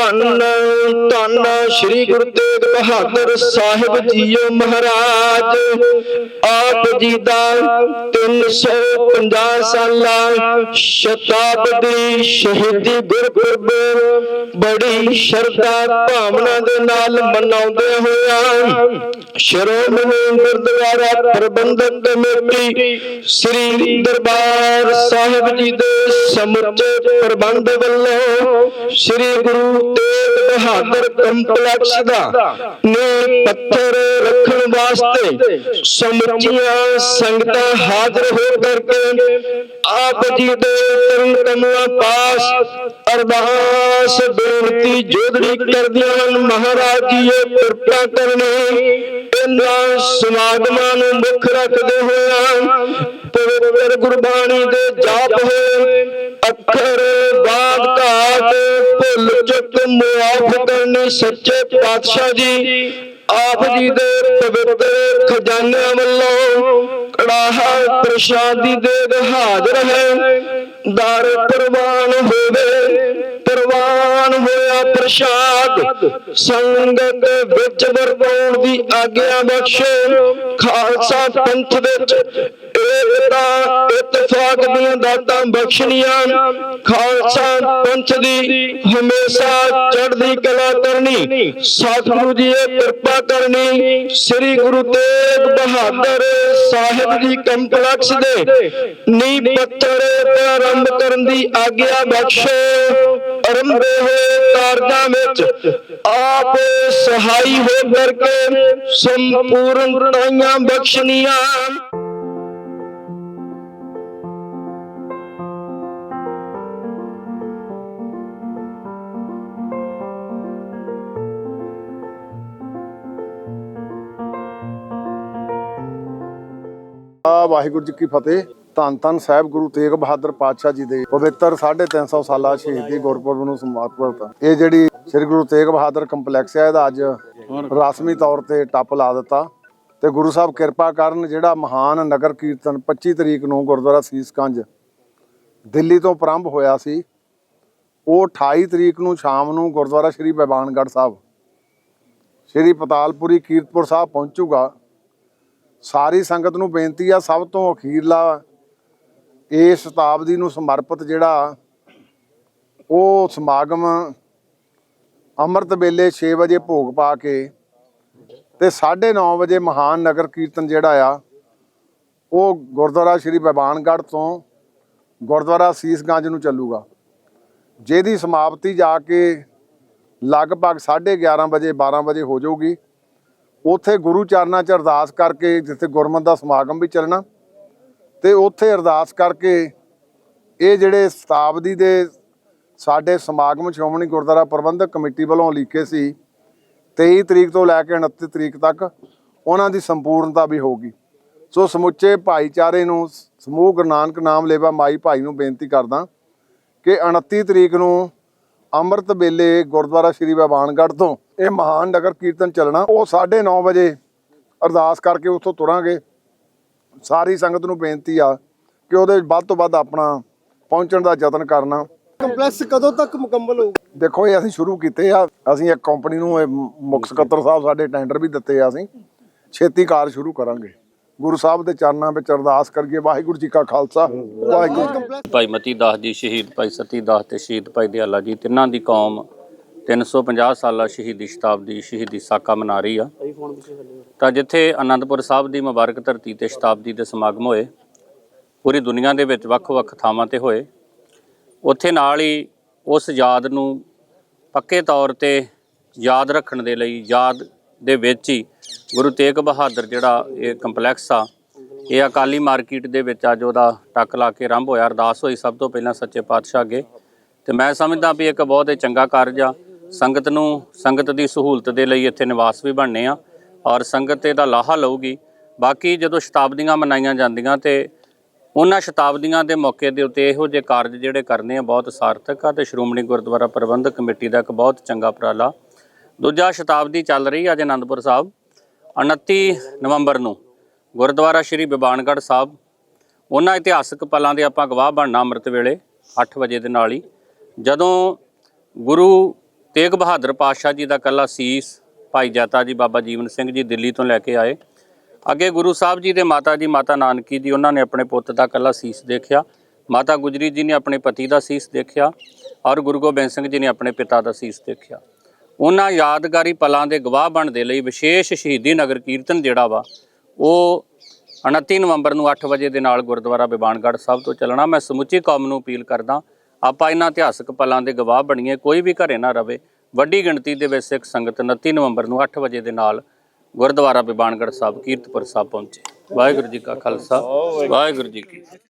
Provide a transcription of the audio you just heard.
ਧੰਨ ਧੰਨ ਸ੍ਰੀ ਗੁਰੂ ਤੇਗ ਬਹਾਦਰ ਸਾਹਿਬ ਜੀਓ ਮਹਾਰਾਜ। ਆਪ ਜੀ ਦਾ 350 ਸਾਲਾ ਸ਼ਤਾਬਦੀ ਸ਼ਹੀਦੀ ਗੁਰਪੁਰਬ ਬੜੀ ਸ਼ਰਧਾ ਭਾਵਨਾ ਦੇ ਨਾਲ ਮਨਾਉਂਦੇ ਹੋਇਆ ਸ਼੍ਰੋਮਣੀ ਗੁਰਦੁਆਰਾ ਪ੍ਰਬੰਧਕ ਕਮੇਟੀ ਸ੍ਰੀ ਦਰਬਾਰ ਸਾਹਿਬ ਜੀ ਦੇ ਸਮੁੱਚੇ ਪ੍ਰਬੰਧ ਵੱਲੋਂ ਸ੍ਰੀ ਗੁਰੂ ਤੇਗ ਬਹਾਦਰ ਕੰਪਲੈਕਸ ਦਾ ਨੀਂਹ ਪੱਥਰ ਰੱਖਣ ਵਾਸਤੇ ਸਮੁੱਚੀਆਂ ਸੰਗਤਾਂ ਹਾਜ਼ਰ ਹੋ ਕਰਕੇ ਆਪ ਜੀ ਦੇ ਚਰਨ ਕਮਲਾਂ ਪਾਸ ਅਰਦਾਸ ਬੇਨਤੀ ਜੋਦੜੀ ਕਰਦੀਆਂ ਹਨ ਮਹਾਰਾਜ ਜੀ ਇਹ ਕਿਰਪਾ ਕਰਨੀ ਇਹਨਾਂ ਸਮਾਗਮਾਂ ਨੂੰ ਮੁੱਖ ਰੱਖਦੇ ਹੋਇਆ ਪਵਿੱਤਰ ਗੁਰਬਾਣੀ ਦੇ ਜਾਪ ਹੋਏ। ਅੱਖਰ ਬਾਦ ਘਾਟ ਭੁੱਲ ਚੁੱਕ ਮੁਆਫ ਸੱਚੇ ਪਾਤਸ਼ਾਹ ਜੀ। ਆਪ ਜੀ ਦੇ ਪਵਿੱਤਰ ਖਜ਼ਾਨਿਆਂ ਵੱਲੋਂ ਕੜਾਹਾ ਪ੍ਰਸ਼ਾਦੀ ਦੇ ਹਾਜ਼ਰ ਹੈ ਦਰ ਪ੍ਰਵਾਨ ਹੋਵੇ। ਹੋਇਆ ਪ੍ਰਸ਼ਾਦ। ਸੰਗਤ ਵਿੱਚ ਵਰਤਾਉਣ ਦੀ ਆਗਿਆ ਬਖਸ਼ੋ। ਖਾਲਸਾ ਪੰਥ ਵਿੱਚ ਏਕਤਾ ਇਤਫਾਕ ਦੀਆਂ ਦਾਤਾਂ ਬਖਸ਼ਣੀਆਂ। ਖਾਲਸਾ ਪੰਥ ਦੀ ਹਮੇਸ਼ਾ ਚੜ੍ਹਦੀ ਕਲਾ ਕਰਨੀ। ਸਤਿਗੁਰੂ ਜੀ ਇਹ ਕਿਰਪਾ ਕਰਨੀ। ਸ੍ਰੀ ਗੁਰੂ ਤੇਗ ਬਹਾਦਰ ਸਾਹਿਬ ਜੀ ਕੰਪਲੈਕਸ ਦੇ ਨੀ ਪੱਥਰ ਪ੍ਰਾਰੰਭ ਕਰਨ ਦੀ ਆਗਿਆ ਬਖਸ਼ੋ। ਅਰੰਭੇ ਹੋਏ ਕਾਰਜਾਂ ਵਿੱਚ, ਆਪ ਸਹਾਈ ਹੋ ਕਰਕੇ ਸੰਪੂਰਨ ਤਾਈਆਂ ਬਖਸ਼ਣੀਆਂ। ਵਾਹਿਗੁਰੂ ਜੀ ਕੀ ਫਤਿਹ। ਧੰਨ ਧੰਨ ਸਾਹਿਬ ਗੁਰੂ ਤੇਗ ਬਹਾਦਰ ਪਾਤਸ਼ਾਹ ਜੀ ਦੇ ਪਵਿੱਤਰ 350 ਸਾਲਾ ਸ਼ਹੀਦੀ ਗੁਰਪੁਰਬ ਨੂੰ ਸਮਰਪਿਤ ਇਹ ਜਿਹੜੀ ਸ੍ਰੀ ਗੁਰੂ ਤੇਗ ਬਹਾਦਰ ਕੰਪਲੈਕਸ ਹੈ ਇਹਦਾ ਅੱਜ ਰਸਮੀ ਤੌਰ ਤੇ ਟੱਪ ਲਾ ਦਿੱਤਾ। ਤੇ ਗੁਰੂ ਸਾਹਿਬ ਕਿਰਪਾ ਕਰਨ ਜਿਹੜਾ ਮਹਾਨ ਨਗਰ ਕੀਰਤਨ 25 ਤਰੀਕ ਨੂੰ ਗੁਰਦੁਆਰਾ ਸੀਸਗੰਜ ਦਿੱਲੀ ਤੋਂ ਪ੍ਰਾਰੰਭ ਹੋਇਆ ਸੀ, ਉਹ 28 ਤਰੀਕ ਨੂੰ ਸ਼ਾਮ ਨੂੰ ਗੁਰਦੁਆਰਾ ਸ਼੍ਰੀ ਬਿਬਾਨਗੜ੍ਹ ਸਾਹਿਬ, ਸ਼੍ਰੀ ਪਤਾਲਪੁਰੀ ਕੀਰਤਪੁਰ ਸਾਹਿਬ ਪਹੁੰਚੂਗਾ। ਸਾਰੀ ਸੰਗਤ ਨੂੰ ਬੇਨਤੀ ਆ, ਸਭ ਤੋਂ ਅਖੀਰਲਾ ਇਸ ਸ਼ਤਾਬਦੀ ਨੂੰ ਸਮਰਪਿਤ ਜਿਹੜਾ ਉਹ ਸਮਾਗਮ ਅੰਮ੍ਰਿਤ ਵੇਲੇ 6 ਵਜੇ ਭੋਗ ਪਾ ਕੇ ਤੇ 9:30 ਵਜੇ ਮਹਾਨ ਨਗਰ ਕੀਰਤਨ ਜਿਹੜਾ ਆ, ਉਹ ਗੁਰਦੁਆਰਾ ਸ਼੍ਰੀ ਬਿਬਾਨਗੜ੍ਹ ਤੋਂ ਗੁਰਦੁਆਰਾ ਸੀਸਗੰਜ ਨੂੰ ਚੱਲੂਗਾ। ਜਿਹਦੀ ਸਮਾਪਤੀ ਜਾ ਕੇ ਲਗਭਗ 11:30 ਵਜੇ 12 ਵਜੇ ਹੋ ਜਾਊਗੀ। ਉੱਥੇ ਗੁਰੂ ਚਰਨਾਂ 'ਚ ਅਰਦਾਸ ਕਰਕੇ ਜਿੱਥੇ ਗੁਰਮਤਿ ਦਾ ਸਮਾਗਮ ਵੀ ਚੱਲਣਾ ਤੇ ਉੱਥੇ ਅਰਦਾਸ ਕਰਕੇ ਇਹ ਜਿਹੜੇ ਸ਼ਤਾਬਦੀ ਦੇ ਸਾਡੇ ਸਮਾਗਮ ਸ਼੍ਰੋਮਣੀ ਗੁਰਦੁਆਰਾ ਪ੍ਰਬੰਧਕ ਕਮੇਟੀ ਵੱਲੋਂ ਲਿਖੇ ਸੀ 23 ਤਰੀਕ ਤੋਂ ਲੈ ਕੇ 29 ਤਰੀਕ ਤੱਕ ਉਹਨਾਂ ਦੀ ਸੰਪੂਰਨਤਾ ਵੀ ਹੋਗੀ ਸੋ ਸਮੁੱਚੇ ਭਾਈਚਾਰੇ ਨੂੰ, ਸਮੂਹ ਗੁਰੂ ਨਾਨਕ ਨਾਮ ਲੇਵਾ ਮਾਈ ਭਾਈ ਨੂੰ ਬੇਨਤੀ ਕਰਦਾ ਕਿ 29 ਤਰੀਕ ਨੂੰ ਅੰਮ੍ਰਿਤ ਵੇਲੇ ਗੁਰਦੁਆਰਾ ਸ਼੍ਰੀ ਬਾਬਾਨਗੜ੍ਹ ਤੋਂ ਇਹ ਮਹਾਨ ਨਗਰ ਕੀਰਤਨ ਚੱਲਣਾ, ਉਹ 9:30 ਵਜੇ ਅਰਦਾਸ ਕਰਕੇ ਉੱਥੋਂ ਤੁਰਾਂਗੇ। ਸਾਰੀ ਸੰਗਤ ਨੂੰ ਬੇਨਤੀ ਆ ਕਿ ਉਹਦੇ ਵੱਧ ਤੋਂ ਵੱਧ ਆਪਣਾ ਪਹੁੰਚਣ ਦਾ ਯਤਨ ਕਰਨਾ। ਕੰਪਲੈਕਸ ਕਦੋਂ ਤੱਕ ਮੁਕੰਮਲ ਹੋਊ? ਦੇਖੋ ਇਹ ਅਸੀਂ ਸ਼ੁਰੂ ਕੀਤੇ ਆ। ਅਸੀਂ ਇੱਕ ਕੰਪਨੀ ਨੂੰ ਇਹ ਮੁੱਖ ਸਕੱਤਰ ਸਾਹਿਬ ਸਾਡੇ ਟੈਂਡਰ ਵੀ ਦਿੱਤੇ ਆ ਅਸੀਂ। ਛੇਤੀ ਕਾਰ ਸ਼ੁਰੂ ਕਰਾਂਗੇ। ਗੁਰੂ ਸਾਹਿਬ ਦੇ ਚਰਨਾਂ ਵਿੱਚ ਅਰਦਾਸ ਕਰੀਏ। ਵਾਹਿਗੁਰੂ ਜੀ ਕਾ ਖਾਲਸਾ। ਵਾਹਿਗੁਰੂ। ਭਾਈ ਮਤੀ ਦਾਸ ਜੀ ਸ਼ਹੀਦ ਭਾਈ ਸਤੀ ਦਾਸ ਤੇ ਸ਼ਹੀਦ ਭਾਈ ਦਿਆਲਾ ਜੀ ਤਿੰਨਾਂ ਦੀ ਕੌਮ 350 ਸਾਲਾ ਸ਼ਹੀਦੀ ਸ਼ਤਾਬਦੀ ਸ਼ਹੀਦੀ ਸਾਕਾ ਮਨਾ ਰਹੀ ਆ। ਤਾਂ ਜਿੱਥੇ ਆਨੰਦਪੁਰ ਸਾਹਿਬ ਦੀ ਮੁਬਾਰਕ ਧਰਤੀ ਤੇ ਸ਼ਤਾਬਦੀ ਦੇ ਸਮਾਗਮ ਹੋਏ ਪੂਰੀ ਦੁਨੀਆ ਦੇ ਵਿੱਚ ਵੱਖ-ਵੱਖ ਥਾਵਾਂ ਤੇ ਹੋਏ ਉੱਥੇ ਨਾਲ ਹੀ ਉਸ ਯਾਦ ਨੂੰ ਪੱਕੇ ਤੌਰ ਤੇ ਯਾਦ ਰੱਖਣ ਦੇ ਲਈ ਯਾਦ ਦੇ ਵਿੱਚ ਹੀ ਗੁਰੂ ਤੇਗ ਬਹਾਦਰ ਜਿਹੜਾ ਇਹ ਕੰਪਲੈਕਸ ਆ ਇਹ ਅਕਾਲੀ ਮਾਰਕੀਟ ਦੇ ਵਿੱਚ ਅੱਜ ਉਹਦਾ ਟੱਕ ਲਾ ਕੇ ਆਰੰਭ ਹੋਇਆ। ਅਰਦਾਸ ਹੋਈ ਸਭ ਤੋਂ ਪਹਿਲਾਂ ਸੱਚੇ ਪਾਤਸ਼ਾਹ ਅੱਗੇ। ਤੇ ਮੈਂ ਸਮਝਦਾ ਵੀ ਇੱਕ ਬਹੁਤ ਹੀ ਚੰਗਾ ਕਾਰਜ ਆ। ਸੰਗਤ ਨੂੰ ਸੰਗਤ ਦੀ ਸਹੂਲਤ ਦੇ ਲਈ ਇੱਥੇ ਨਿਵਾਸ ਵੀ ਬਣਨੇ ਆ ਔਰ ਸੰਗਤ ਇਹਦਾ ਲਾਹਾ ਲਊਗੀ। ਬਾਕੀ ਜਦੋਂ ਸ਼ਤਾਬਦੀਆਂ ਮਨਾਈਆਂ ਜਾਂਦੀਆਂ ਤੇ ਉਹਨਾਂ ਸ਼ਤਾਬਦੀਆਂ ਦੇ ਮੌਕੇ ਦੇ ਉੱਤੇ ਇਹੋ ਜਿਹੇ ਕਾਰਜ ਜਿਹੜੇ ਕਰਨੇ ਆ ਬਹੁਤ ਸਾਰਥਕ ਆ ਤੇ ਸ਼੍ਰੋਮਣੀ ਗੁਰਦੁਆਰਾ ਪ੍ਰਬੰਧਕ ਕਮੇਟੀ ਦਾ ਇੱਕ ਬਹੁਤ ਚੰਗਾ ਉਪਰਾਲਾ। ਦੂਜਾ ਸ਼ਤਾਬਦੀ ਚੱਲ ਰਹੀ ਅੱਜ ਅਨੰਦਪੁਰ ਸਾਹਿਬ 29 ਨਵੰਬਰ ਨੂੰ ਗੁਰਦੁਆਰਾ ਸ਼੍ਰੀ ਬਿਬਾਨਗੜ੍ਹ ਸਾਹਿਬ। ਉਹਨਾਂ ਇਤਿਹਾਸਕ ਪਲਾਂ ਦੇ ਆਪਾਂ ਗਵਾਹ ਬਣਨਾ ਅੰਮ੍ਰਿਤ ਵੇਲੇ 8 ਵਜੇ ਦੇ ਨਾਲ ਹੀ। ਜਦੋਂ ਗੁਰੂ ਤੇਗ ਬਹਾਦਰ ਪਾਤਸ਼ਾਹ ਜੀ ਦਾ ਕੱਲਾ ਸੀਸ ਭਾਈ ਜਾਤਾ ਜੀ ਬਾਬਾ ਜੀਵਨ ਸਿੰਘ ਜੀ ਦਿੱਲੀ ਤੋਂ ਲੈ ਕੇ ਆਏ। ਅੱਗੇ ਗੁਰੂ ਸਾਹਿਬ ਜੀ ਦੇ ਮਾਤਾ ਜੀ, ਮਾਤਾ ਨਾਨਕੀ ਜੀ, ਉਹਨਾਂ ਨੇ ਆਪਣੇ ਪੁੱਤ ਦਾ ਕੱਲਾ ਸੀਸ ਦੇਖਿਆ। ਮਾਤਾ ਗੁਜਰੀ ਜੀ ਨੇ ਆਪਣੇ ਪਤੀ ਦਾ ਸੀਸ ਦੇਖਿਆ ਔਰ ਗੁਰੂ ਗੋਬਿੰਦ ਸਿੰਘ ਜੀ ਨੇ ਆਪਣੇ ਪਿਤਾ ਦਾ ਸੀਸ ਦੇਖਿਆ। ਉਹਨਾਂ ਯਾਦਗਾਰੀ ਪਲਾਂ ਦੇ ਗਵਾਹ ਬਣਨ ਦੇ ਲਈ ਵਿਸ਼ੇਸ਼ ਸ਼ਹੀਦੀ ਨਗਰ ਕੀਰਤਨ ਜਿਹੜਾ ਵਾ, ਉਹ 29 ਨਵੰਬਰ ਨੂੰ 8 ਵਜੇ ਦੇ ਨਾਲ ਗੁਰਦੁਆਰਾ ਬਿਬਾਨਗੜ੍ਹ ਸਾਹਿਬ ਤੋਂ ਚੱਲਣਾ। ਮੈਂ ਸਮੁੱਚੀ ਕੌਮ ਨੂੰ ਅਪੀਲ ਕਰਦਾ ਆਪਾਂ ਇਹਨਾਂ ਇਤਿਹਾਸਕ ਪਲਾਂ ਦੇ ਗਵਾਹ ਬਣੀਏ, ਕੋਈ ਵੀ ਘਰੇ ਨਾ ਰਵੇ। ਵੱਡੀ ਗਿਣਤੀ ਦੇ ਵਿੱਚ ਸਿੱਖ ਸੰਗਤ 29 ਨਵੰਬਰ ਨੂੰ 8 ਵਜੇ ਦੇ ਨਾਲ ਗੁਰਦੁਆਰਾ ਬਿਬਾਨਗੜ੍ਹ ਸਾਹਿਬ, ਕੀਰਤਪੁਰ ਸਾਹਿਬ ਪਹੁੰਚੇ। ਵਾਹਿਗੁਰੂ ਜੀ ਕਾ ਖਾਲਸਾ, ਵਾਹਿਗੁਰੂ ਜੀ ਕੀ